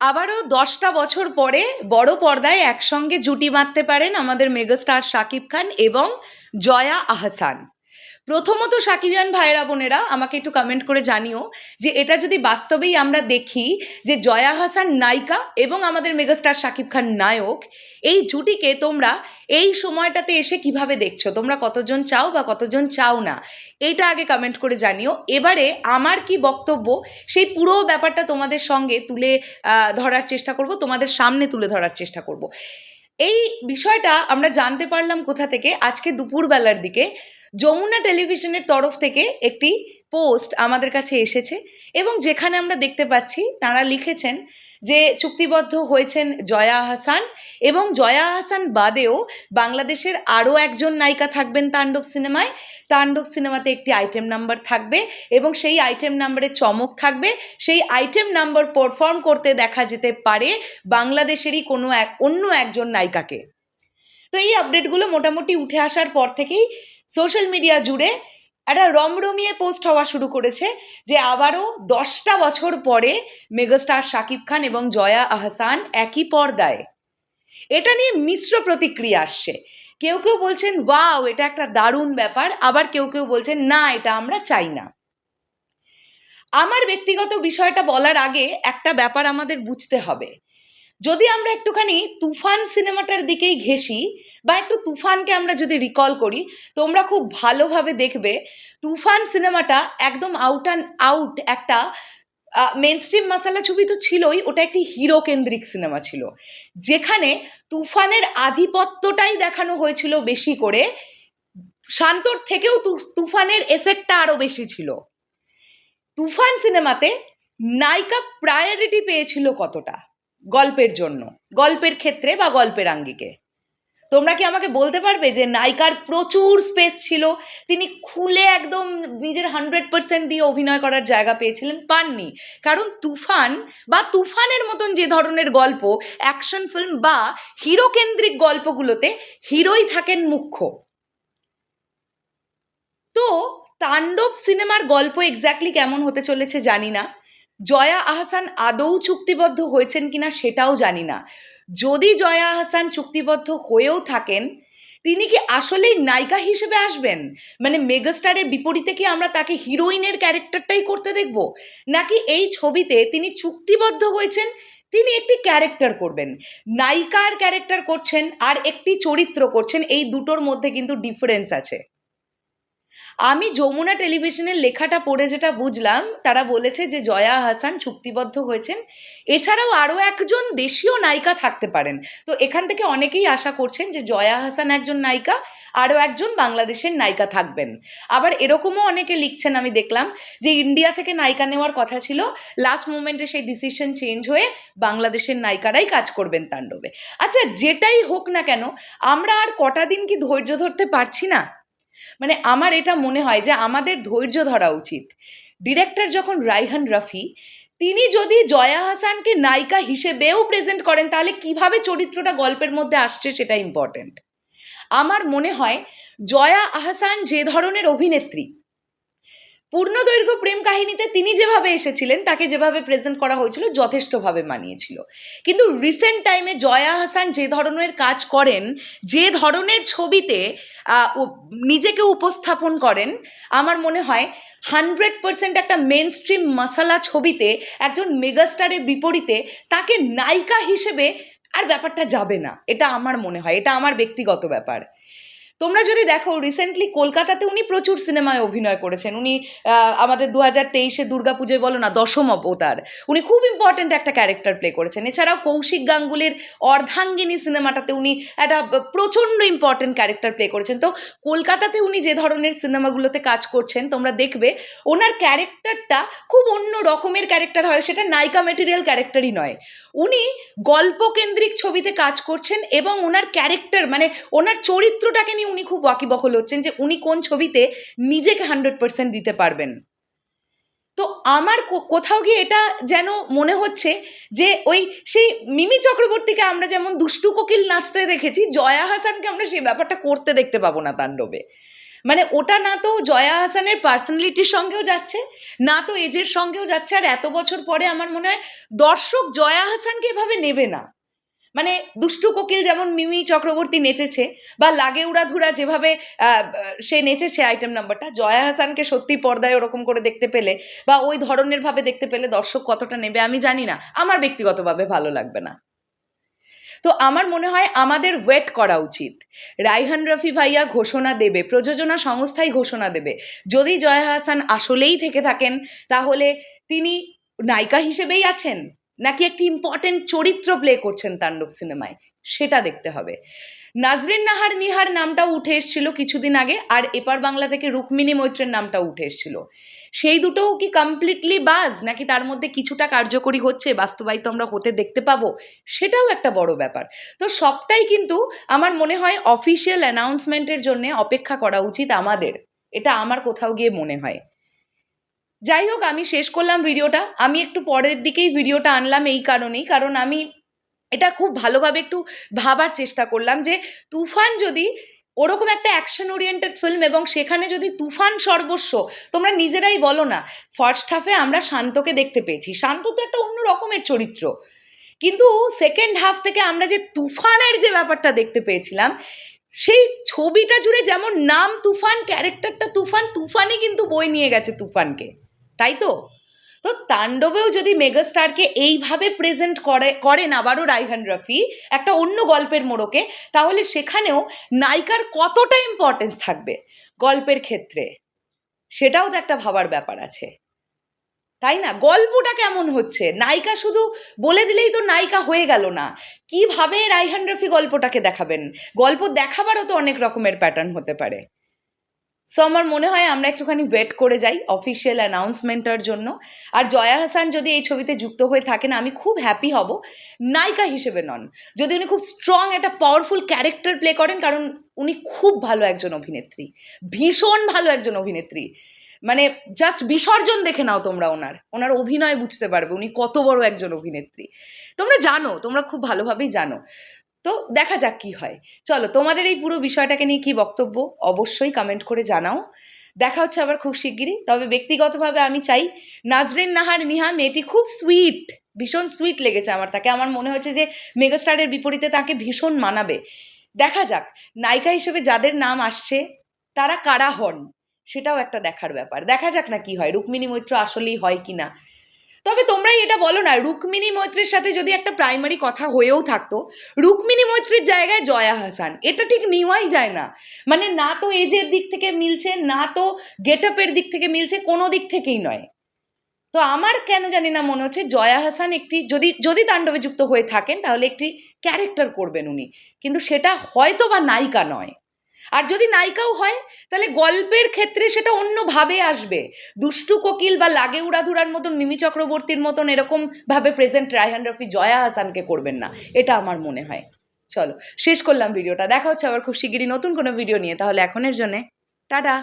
আবারও দশটা বছর পরে বড় পর্দায় একসঙ্গে জুটি বাঁধতে পারেন আমাদের মেগাস্টার শাকিব খান এবং জয়া আহসান। প্রথমত সাকিবিয়ান ভাইয়েরা, বোনেরা, আমাকে একটু কমেন্ট করে জানিও যে এটা যদি বাস্তবেই আমরা দেখি যে জয়া হাসান নায়িকা এবং আমাদের মেগাস্টার শাকিব খান নায়ক, এই জুটিকে তোমরা এই সময়টাতে এসে কীভাবে দেখছ? তোমরা কতজন চাও বা কতজন চাও না? এটা আগে কমেন্ট করে জানিও। এবারে আমার কি বক্তব্য? সেই পুরো ব্যাপারটা তোমাদের সঙ্গে তুলে ধরার চেষ্টা করব, তোমাদের সামনে তুলে ধরার চেষ্টা করব। এই বিষয়টা আমরা জানতে পারলাম কোথা থেকে? আজকে দুপুরবেলার দিকে যমুনা টেলিভিশনের তরফ থেকে একটি পোস্ট আমাদের কাছে এসেছে এবং যেখানে আমরা দেখতে পাচ্ছি তারা লিখেছেন যে চুক্তিবদ্ধ হয়েছেন জয়া হাসান এবং জয়া হাসান বাদেও বাংলাদেশের আরও একজন নায়িকা থাকবেন তাণ্ডব সিনেমায়। তাণ্ডব সিনেমাতে একটি আইটেম নাম্বার থাকবে এবং সেই আইটেম নাম্বারে চমক থাকবে। সেই আইটেম নাম্বার পারফর্ম করতে দেখা যেতে পারে বাংলাদেশেরই কোনো এক, অন্য একজন নায়িকাকে। তো এই আপডেটগুলো মোটামুটি উঠে আসার পর থেকেই সোশ্যাল মিডিয়া জুড়ে একটা রমরমিয়ে পোস্ট হওয়া শুরু করেছে যে আবারও দশটা বছর পরে মেগাস্টার শাকিব খান এবং জয়া আহসান একই পর্দায়। এটা নিয়ে মিশ্র প্রতিক্রিয়া আসছে। কেউ কেউ বলছেন, ওয়াও, এটা একটা দারুণ ব্যাপার। আবার কেউ কেউ বলছেন, না, এটা আমরা চাই না। আমার ব্যক্তিগত বিষয়টা বলার আগে একটা ব্যাপার আমাদের বুঝতে হবে। যদি আমরা একটুখানি তুফান সিনেমাটার দিকেই ঘেসি বা একটু তুফানকে আমরা যদি রিকল করি, তোমরা খুব ভালোভাবে দেখবে তুফান সিনেমাটা একদম আউট অ্যান্ড আউট একটা মেন স্ট্রিম মাসালা ছবি তো ছিলই, ওটা একটি হিরো কেন্দ্রিক সিনেমা ছিল। যেখানে তুফানের আধিপত্যটাই দেখানো হয়েছিল বেশি করে, শান্তর থেকেও তুফানের এফেক্টটা আরও বেশি ছিল। তুফান সিনেমাতে নায়িকা প্রায়োরিটি পেয়েছিল কতটা? গল্পের জন্য, গল্পের ক্ষেত্রে বা গল্পের আঙ্গিকে। তোমরা কি আমাকে বলতে পারবে যে নায়িকার প্রচুর স্পেস ছিল? তিনি খুলে একদম নিজের হান্ড্রেড পার্সেন্ট দিয়ে অভিনয় করার জায়গা পেয়েছিলেন পাননি। কারণ তুফান বা তুফানের মতন যে ধরনের গল্প অ্যাকশন ফিল্ম বা হিরো কেন্দ্রিক গল্পগুলোতে হিরোই থাকেন মুখ্য। তো তাণ্ডব সিনেমার গল্প এক্স্যাক্টলি কেমন হতে চলেছে জানি না। জয়া আহসান আদৌ চুক্তিবদ্ধ হয়েছেন কিনা সেটাও জানি না। যদি জয়া আহসান চুক্তিবদ্ধ হয়েও থাকেন, তিনি কি আসলেই নায়িকা হিসেবে আসবেন? মানে মেগাস্টারের বিপরীতে কি আমরা তাকে হিরোইনের ক্যারেক্টারটাই করতে দেখব? নাকি এই ছবিতে তিনি চুক্তিবদ্ধ হয়েছেন, তিনি একটি ক্যারেক্টার করবেন। নায়িকার ক্যারেক্টার করছেন আর একটি চরিত্র করছেন, এই দুটোর মধ্যে কিন্তু ডিফারেন্স আছে। আমি যমুনা টেলিভিশনের লেখাটা পড়ে যেটা বুঝলাম, তারা বলেছে যে জয়া হাসান চুক্তিবদ্ধ হয়েছেন। এছাড়াও আরও একজন দেশীয় নায়িকা থাকতে পারেন। তো এখান থেকে অনেকেই আশা করছেন যে জয়া হাসান একজন নায়িকা, আরও একজন বাংলাদেশের নায়িকা থাকবেন। আবার এরকমও অনেকে লিখছেন, আমি দেখলাম, যে ইন্ডিয়া থেকে নায়িকা নেওয়ার কথা ছিল, লাস্ট মোমেন্টে সেই ডিসিশন চেঞ্জ হয়ে বাংলাদেশের নায়িকারাই কাজ করবেন তাণ্ডবে। আচ্ছা যেটাই হোক না কেন, আমরা আর কটা দিন কি ধৈর্য ধরতে পারছি না? মানে আমার এটা মনে হয় যে আমাদের ধৈর্য ধরা উচিত। ডিরেক্টর যখন রাইহান রফি, তিনি যদি জয়া হাসানকে নায়িকা হিসেবেও প্রেজেন্ট করেন, তাহলে কীভাবে চরিত্রটা গল্পের মধ্যে আসছে সেটা ইম্পর্ট্যান্ট আমার মনে হয় জয়া আহসান যে ধরনের অভিনেত্রী পূর্ণদৈর্ঘ্য প্রেম কাহিনীতে তিনি যেভাবে এসেছিলেন, তাকে যেভাবে প্রেজেন্ট করা হয়েছিল, যথেষ্টভাবে মানিয়েছিল। কিন্তু রিসেন্ট টাইমে জয়া হাসান যে ধরনের কাজ করেন, যে ধরনের ছবিতে নিজেকে উপস্থাপন করেন, আমার মনে হয় হান্ড্রেড পার্সেন্ট একটা মেন স্ট্রিম মশালা ছবিতে একজন মেগাস্টারের বিপরীতে তাকে নায়িকা হিসেবে আর ব্যাপারটা যাবে না। এটা আমার মনে হয়, এটা আমার ব্যক্তিগত ব্যাপার। তোমরা যদি দেখো রিসেন্টলি কলকাতাতে উনি প্রচুর সিনেমায় অভিনয় করেছেন। উনি আমাদের দু হাজার তেইশে দুর্গাপুজোয় বলো না, দশম অবতার। উনি খুব ইম্পর্ট্যান্ট একটা ক্যারেক্টার প্লে করেছেন। এছাড়াও কৌশিক গাঙ্গুলির অর্ধাঙ্গিনী সিনেমাটাতে উনি একটা প্রচণ্ড ইম্পর্ট্যান্ট ক্যারেক্টার প্লে করেছেন। তো কলকাতাতে উনি যে ধরনের সিনেমাগুলোতে কাজ করছেন, তোমরা দেখবে, ওনার ক্যারেক্টারটা খুব অন্য রকমের ক্যারেক্টার হয়, সেটা নায়িকা মেটেরিয়াল ক্যারেক্টারই নয়। উনি গল্পকেন্দ্রিক ছবিতে কাজ করছেন এবং ওনার ক্যারেক্টার মানে ওনার চরিত্রটাকে নিয়ে উনি খুব ওয়াকিবহল হচ্ছেন যে উনি কোন ছবিতে নিজেকে হান্ড্রেড পার্সেন্ট দিতে পারবেন। তো আমার কোথাও গিয়ে এটা যেন মনে হচ্ছে যে ওই সেই মিমি চক্রবর্তীকে আমরা যেমন দুষ্টু কোকিল নাচতে দেখেছি, জয়া হাসানকে আমরা সেই ব্যাপারটা করতে দেখতে পাবো না তাণ্ডবে। মানে ওটা না তো জয়া হাসানের পার্সোনালিটির সঙ্গেও যাচ্ছে, না তো এজের সঙ্গেও যাচ্ছে, আর এত বছর পরে আমার মনে হয় দর্শক জয়া হাসানকে এভাবে নেবে না। মানে দুষ্টু কোকিল যেমন মিমি চক্রবর্তী নেচেছে বা লাগে উড়াধুরা যেভাবে সে নেচেছে আইটেম নাম্বারটা জয়া হাসানকে সত্যি পর্দায় ওরকম করে দেখতে পেলে বা ওই ধরনের ভাবে দেখতে পেলে দর্শক কতটা নেবে আমি জানি না। আমার ব্যক্তিগতভাবে ভালো লাগবে না। তো আমার মনে হয় আমাদের ওয়েট করা উচিত। রাইহান রফি ভাইয়া ঘোষণা দেবে, প্রযোজনা সংস্থাই ঘোষণা দেবে। যদি জয়া হাসান আসলেই থেকে থাকেন, তাহলে তিনি নায়িকা হিসেবেই আছেন। নাকি একটি ইম্পর্টেন্ট চরিত্র প্লে করছেন তাণ্ডব সিনেমায় সেটা দেখতে হবে। নাজরিন নাহার নিহার নামটাও উঠে এসেছিল কিছুদিন আগে, আর এপার বাংলা থেকে রুক্মিণী মৈত্রের নামটাও উঠে এসেছিল। সেই দুটোও কি কমপ্লিটলি বাজ, নাকি তার মধ্যে কিছুটা কার্যকরী হচ্ছে, বাস্তবায়িত আমরা হতে দেখতে পাবো? সেটাও একটা বড় ব্যাপার। তো সবটাই কিন্তু আমার মনে হয় অফিসিয়াল অ্যানাউন্সমেন্টের জন্য অপেক্ষা করা উচিত আমাদের। এটা আমার কোথাও গিয়ে মনে হয়। যাই হোক আমি শেষ করলাম ভিডিওটা। আমি একটু পরের দিকেই ভিডিওটা আনলাম এই কারণেই, কারণ আমি এটা খুব ভালোভাবে একটু ভাবার চেষ্টা করলাম যে, তুফান যদি ওরকম একটা অ্যাকশন ওরিয়েন্টেড ফিল্ম এবং সেখানে যদি তুফান সর্বস্ব, তোমরা নিজেরাই বলো না ফার্স্ট হাফে আমরা শান্তকে দেখতে পেয়েছি। শান্ত তো একটা অন্য রকমের চরিত্র। কিন্তু সেকেন্ড হাফ থেকে আমরা যে তুফানের যে ব্যাপারটা দেখতে পেয়েছিলাম, সেই ছবিটা জুড়ে যেমন নাম তুফান ক্যারেক্টারটা তুফান, তুফানই কিন্তু বই নিয়ে গেছে তুফানকে। তাই তো? তো তাণ্ডবেও যদি মেগাস্টারকে এইভাবে প্রেজেন্ট করে, করেন আবারও রাইহান রফি, একটা অন্য গল্পের মোড়কে, তাহলে সেখানেও নায়িকার কতটা ইম্পর্টেন্স থাকবে গল্পের ক্ষেত্রে? সেটাও তো একটা ভাবার ব্যাপার আছে। তাই না? গল্পটা কেমন হচ্ছে? নায়িকা শুধু বলে দিলেই তো নায়িকা হয়ে গেল না। কীভাবে রাইহান রফি গল্পটাকে দেখাবেন? গল্প দেখাবারও তো অনেক রকমের প্যাটার্ন হতে পারে। সো আমার মনে হয় আমরা একটুখানি ওয়েট করে যাই অফিসিয়াল অ্যানাউন্সমেন্টের জন্য। আর জয়া হাসান যদি এই ছবিতে যুক্ত হয়ে থাকেন, আমি খুব হ্যাপি হব। নায়িকা হিসেবে নন। যদি উনি খুব স্ট্রং একটা পাওয়ারফুল ক্যারেক্টার প্লে করেন, কারণ উনি খুব ভালো একজন অভিনেত্রী। ভীষণ ভালো একজন অভিনেত্রী। মানে জাস্ট বিসর্জন দেখে নাও তোমরা ওনার। ওনার অভিনয় বুঝতে পারবে। উনি কত বড় একজন অভিনেত্রী। তোমরা জানো, তোমরা খুব ভালোভাবেই জানো। তো দেখা যাক কি হয়। চলো, তোমাদের এই পুরো বিষয়টাকে নিয়ে কি বক্তব্য? অবশ্যই কমেন্ট করে জানাও। দেখা হচ্ছে আবার খুব শিগগিরই। তবে ব্যক্তিগতভাবে আমি চাই, নাজরিন নাহার নিহা মেয়েটি খুব সুইট ভীষণ সুইট লেগেছে আমার তাকে। আমার মনে হয়েছে যে মেগাস্টারের বিপরীতে তাকে ভীষণ মানাবে। দেখা যাক, নায়িকা হিসেবে যাদের নাম আসছে, তারা কারা হন? সেটাও একটা দেখার ব্যাপার। দেখা যাক না কি হয়। রুক্মিণী মৈত্র আসলেই হয় কি না তবে তোমরাই এটা বলো না, রুক্মিণী মৈত্রীর সাথে যদি একটা প্রাইমারি কথা হয়েও থাকতো, রুক্মিণী মৈত্রীর জায়গায় জয়া হাসান, এটা ঠিক নেওয়াই যায় না। মানে না তো এজের দিক থেকে মিলছে, না তো গেট আপের দিক থেকে মিলছে, কোনো দিক থেকেই নয়। তো আমার কেন জানি না মনে হচ্ছে জয়া হাসান একটি, যদি যদি তাণ্ডবে যুক্ত হয়ে থাকেন, তাহলে একটি ক্যারেক্টার করবেন উনি। কিন্তু সেটা হয়তো বা নায়িকা নয়। আর যদি নায়িকাও হয়, তাহলে গল্পের ক্ষেত্রে সেটা অন্যভাবে আসবে। দুষ্টু কোকিল বা লাগে উড়াধুরার মতন মিমি চক্রবর্তীর মতন এরকমভাবে প্রেজেন্ট রায়হান রফি জয়া হাসানকে করবেন না। এটা আমার মনে হয়। চলো, শেষ করলাম ভিডিওটা। দেখা হচ্ছে আবার খুব শিগগিরই নতুন কোনো ভিডিও নিয়ে। তাহলে এখনের জন্যে টাটা।